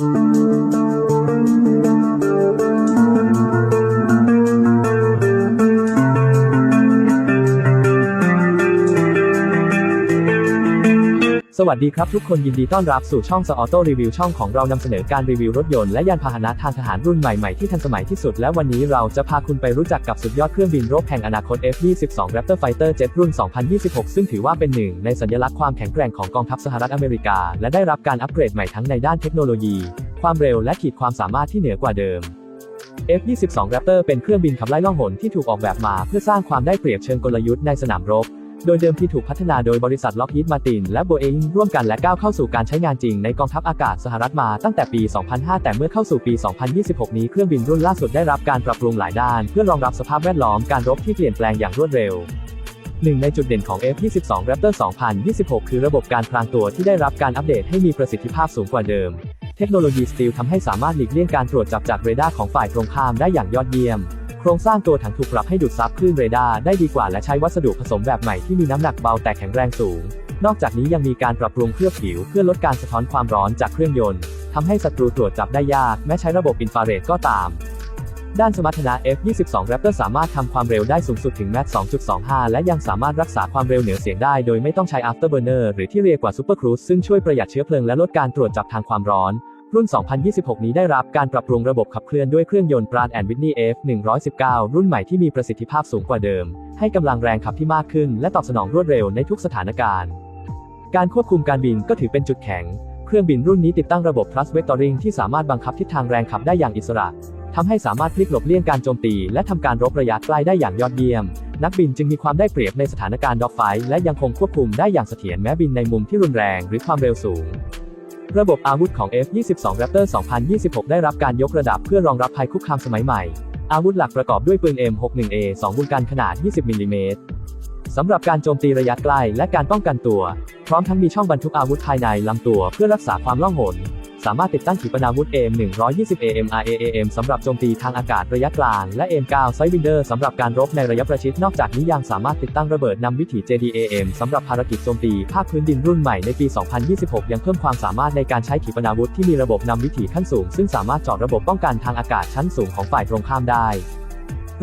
Música สวัสดีครับทุกคนยินดีต้อนรับสู่ช่องสออโต้รีวิวช่องของเรานำเสนอการรีวิวรถยนต์และยานพาหนะทางทหารรุ่นใหม่ๆที่ทันสมัยที่สุด และวันนี้เราจะพาคุณไปรู้จักกับสุดยอดเครื่องบินรบแห่งอนาคต F-22 Raptor Fighter Jet รุ่น 2026 ซึ่งถือว่าเป็นหนึ่งในสัญลักษณ์ความแข็งแกร่งของกองทัพสหรัฐอเมริกา และได้รับการอัปเกรดใหม่ทั้งในด้านเทคโนโลยี ความเร็วและขีดความสามารถที่เหนือกว่าเดิม F-22 Raptor เป็นเครื่องบินขับไล่ล่องหนที่ถูกออกแบบมา เพื่อสร้างความได้เปรียบเชิงกลยุทธ์ในสนามรบ โดยเดิมที่ถูกพัฒนาโดยบริษัทล็อกฮีดมาตินและโบเองร่วมกันและก้าวเข้าสู่การใช้งานจริงในกองทัพอากาศสหรัฐมาตั้งแต่ปี 2005 แต่เมื่อเข้าสู่ปี 2026 นี้เครื่องบินรุ่นล่าสุดได้รับการปรับปรุงหลายด้าน เพื่อรองรับสภาพแวดล้อมการรบที่เปลี่ยนแปลงอย่างรวดเร็วหนึ่งในจุดเด่นของ F-22 Raptor 2026 คือระบบการพรางตัวที่ได้รับการอัปเดตให้มีประสิทธิภาพสูงกว่าเดิม เทคโนโลยีสตีลทำให้สามารถหลีกเลี่ยงการตรวจจับจากเรดาร์ของฝ่ายตรงข้ามได้อย่างยอดเยี่ยม โครงสร้างตัวถังถูกปรับให้ดูดซับคลื่นเรดาร์ได้ดีกว่าและใช้วัสดุผสมแบบใหม่ที่มีน้ำหนักเบาแต่แข็งแรงสูง นอกจากนี้ยังมีการปรับปรุงเคลือบผิว เพื่อลดการสะท้อนความร้อนจากเครื่องยนต์ทำให้ศัตรูตรวจจับได้ยาก แม้ใช้ระบบอินฟราเรดก็ตาม ด้านสมรรถนะ F22 Raptor สามารถทำความเร็วได้สูงสุดถึง Mach 2.25 และยังสามารถรักษาความเร็วเหนือเสียงได้โดยไม่ต้องใช้ Afterburner หรือที่เรียกว่า Super Cruise ซึ่งช่วยประหยัดเชื้อเพลิงและลดการตรวจจับทางความร้อน รุ่น 2026 นี้ได้รับการปรับปรุงระบบขับเคลื่อนด้วยเครื่องยนต์ Pratt Whitney F119 รุ่นใหม่ที่มีประสิทธิภาพสูงกว่าเดิม ให้กำลังแรงขับที่มากขึ้น และตอบสนองรวดเร็วในทุกสถานการณ์ การควบคุมการบินก็ถือเป็นจุดแข็ง เครื่องบินรุ่นนี้ติดตั้งระบบ thrust vectoring ที่สามารถบังคับทิศทางแรงขับได้อย่างอิสระทำให้สามารถพลิกหลบเลี่ยงการโจมตี และทำการรบระยะใกล้ได้อย่างยอดเยี่ยม นักบินจึงมีความได้เปรียบในสถานการณ์ดอกไฟและยังคงควบคุมได้อย่างเสถียรแม้บินในมุมที่รุนแรง หรือความเร็วสูง ระบบอาวุธของ F-22 Raptor 2026 ได้รับการยกระดับเพื่อรองรับภัยคุกคามสมัยใหม่ อาวุธหลักประกอบด้วยปืน M61A 2บุลกันขนาด 20มิลลิเมตรสำหรับการโจมตีระยะใกล้และการป้องกันตัว พร้อมทั้งมีช่องบรรทุกอาวุธภายในลำตัวเพื่อรักษาความล่องหน สามารถติดตั้งขีปนาวุธ AM120 AMRAAM สำหรับโจมตีทางอากาศระยะกลาง และ AM9 Sidewinder สำหรับการรบในระยะประชิด นอกจากนี้ยังสามารถติดตั้งระเบิดนำวิถี JDAM สำหรับภารกิจโจมตีภาคพื้นดินรุ่นใหม่ในปี 2026 ยังเพิ่มความสามารถในการใช้ขีปนาวุธที่มีระบบนำวิถีขั้นสูง ซึ่งสามารถจอดระบบป้องกันทางอากาศชั้นสูงของฝ่ายตรงข้ามได้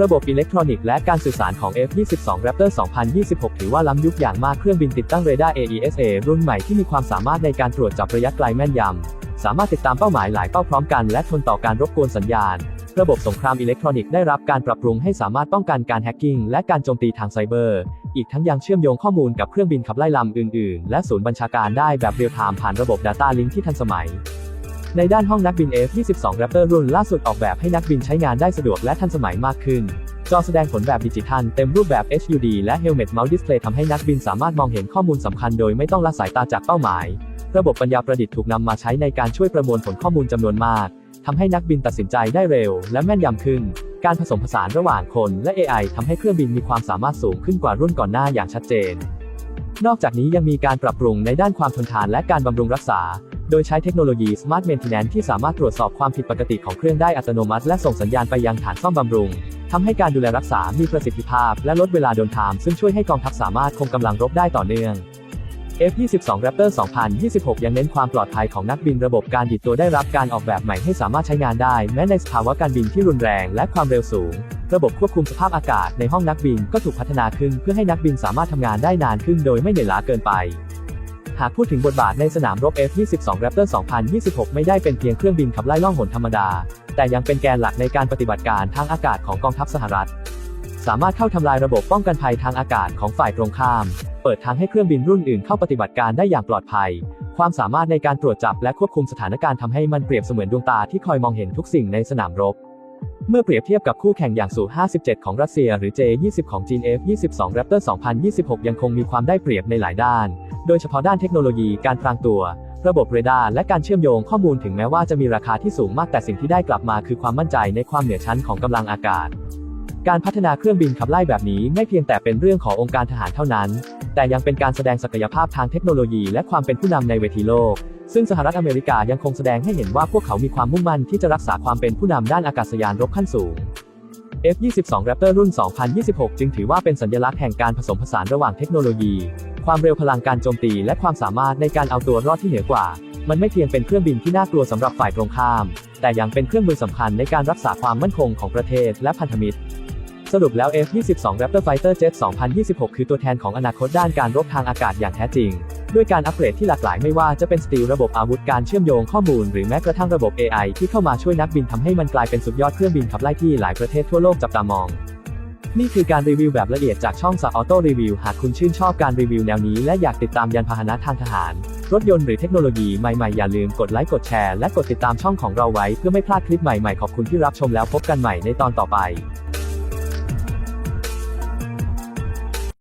ระบบอิเล็กทรอนิกส์และการสื่อสารของ F-22 Raptor 2026 ถือว่าล้ำยุคอย่างมากเครื่องบินติดตั้งเรดาร์ AESA รุ่นใหม่ที่มีความสามารถในการตรวจจับระยะไกลแม่นยำ สามารถติดตามเป้าหมายหลายเป้าพร้อมกันและทนต่อการรบกวนสัญญาณ ระบบสงครามอิเล็กทรอนิกส์ได้รับการปรับปรุงให้สามารถป้องกันการแฮกกิ้งและการโจมตีทางไซเบอร์ อีกทั้งยังเชื่อมโยงข้อมูลกับเครื่องบินขับไล่ลำอื่นๆ และศูนย์บัญชาการได้แบบเรียลไทม์ผ่านระบบ Data Link ที่ทันสมัยในด้านห้องนักบิน F-22 Raptor รุ่นล่าสุดออกแบบให้นักบินใช้งานได้สะดวกและทันสมัยมากขึ้น จอแสดงผลแบบดิจิทัลเต็มรูปแบบ HUD และ Helmet Mount Display ทำให้นักบินสามารถมองเห็นข้อมูลสำคัญโดยไม่ต้องละสายตาจากเป้าหมาย ระบบปัญญาประดิษฐ์ถูกนำมาใช้ในการช่วยประมวลผลข้อมูลจำนวนมากทำให้นักบินตัดสินใจได้เร็ว และแม่นยำขึ้น การผสมผสานระหว่างคนและ AI ทำให้เครื่องบินมีความสามารถสูงขึ้นกว่ารุ่นก่อนหน้าอย่างชัดเจน นอกจากนี้ยังมีการปรับปรุงในด้านความทนทานและการบำรุงรักษา โดยใช้เทคโนโลยี Smart Maintenance ที่สามารถตรวจสอบความผิดปกติของเครื่องได้อัตโนมัติ และส่งสัญญาณไปยังฐานซ่อมบำรุงทำให้การดูแลรักษามีประสิทธิภาพ และลดเวลาเดินทางซึ่งช่วยให้กองทัพสามารถคงกำลังรบได้ต่อเนื่อง F-22 Raptor 2026 ยังเน้นความปลอดภัยของนักบินระบบการดิดตัวได้รับการออกแบบใหม่ให้สามารถใช้งานได้ แม้ในสภาวะการบินที่รุนแรงและความเร็วสูง ระบบควบคุมสภาพอากาศในห้องนักบินก็ถูกพัฒนาขึ้นเพื่อให้นักบินสามารถทำงานได้นานขึ้นโดยไม่เหนื่อยล้าเกินไป หากพูดถึงบทบาทในสนามรบ F-22 Raptor 2026 ไม่ได้เป็นเพียงเครื่องบินขับไล่ล่องหนธรรมดา แต่ยังเป็นแกนหลักในการปฏิบัติการทางอากาศของกองทัพสหรัฐ สามารถเข้าทำลายระบบป้องกันภัยทางอากาศของฝ่ายตรงข้าม เปิดทางให้เครื่องบินรุ่นอื่นเข้าปฏิบัติการได้อย่างปลอดภัย ความสามารถในการตรวจจับและควบคุมสถานการณ์ทำให้มันเปรียบเสมือนดวงตาที่คอยมองเห็นทุกสิ่งในสนามรบ เมื่อเปรียบเทียบกับคู่แข่งอย่างสู 57 ของรัสเซีย หรือ J20 ของจีน F22 Raptor 2026 ยังคงมีความได้เปรียบในหลายด้าน โดยเฉพาะด้านเทคโนโลยีการพรางตัวระบบเรดาร์และการเชื่อมโยงข้อมูลถึงแม้ว่าจะมีราคาที่สูงมากแต่สิ่งที่ได้กลับมาคือความมั่นใจในความเหนือชั้นของกำลังอากาศ การพัฒนาเครื่องบินขับไล่แบบนี้ไม่เพียงแต่เป็นเรื่องขององค์การทหารเท่านั้น แต่ยังเป็นการแสดงศักยภาพทางเทคโนโลยีและความเป็นผู้นำในเวทีโลก ซึ่งสหรัฐอเมริกายังคงแสดงให้เห็นว่าพวกเขามีความมุ่งมั่นที่จะรักษาความเป็นผู้นำด้านอากาศยานรบขั้นสูง F-22 Raptor รุ่น 2026 จึงถือว่าเป็นสัญลักษณ์แห่งการผสมผสานระหว่างเทคโนโลยี ความเร็วพลังการโจมตี และความสามารถในการเอาตัวรอดที่เหนือกว่า มันไม่เพียงเป็นเครื่องบินที่น่ากลัวสำหรับฝ่ายตรงข้าม แต่ยังเป็นเครื่องมือสำคัญในการรักษาความมั่นคงของประเทศและพันธมิตร สรุปแล้ว F-22 Raptor Fighter Jet 2026 คือตัวแทนของอนาคตด้านการรบทางอากาศอย่างแท้จริง ด้วยการอัปเกรดที่หลากหลายไม่ว่าจะเป็นสตีลระบบอาวุธการเชื่อมโยงข้อมูลหรือแม้กระทั่งระบบ AI ที่เข้ามาช่วยนักบินทำให้มันกลายเป็นสุดยอดเครื่องบินขับไล่ที่หลายประเทศทั่วโลกจับตามอง นี่คือการรีวิวแบบละเอียดจากช่องสออโต้รีวิวหากคุณชื่นชอบการรีวิวแนวนี้และอยากติดตามยานพาหนะทางทหาร รถยนต์หรือเทคโนโลยีใหม่ๆอย่าลืมกดไลค์กดแชร์และกดติดตามช่องของเราไว้เพื่อไม่พลาดคลิปใหม่ๆขอบคุณที่รับชมแล้วพบกันใหม่ในตอนต่อไป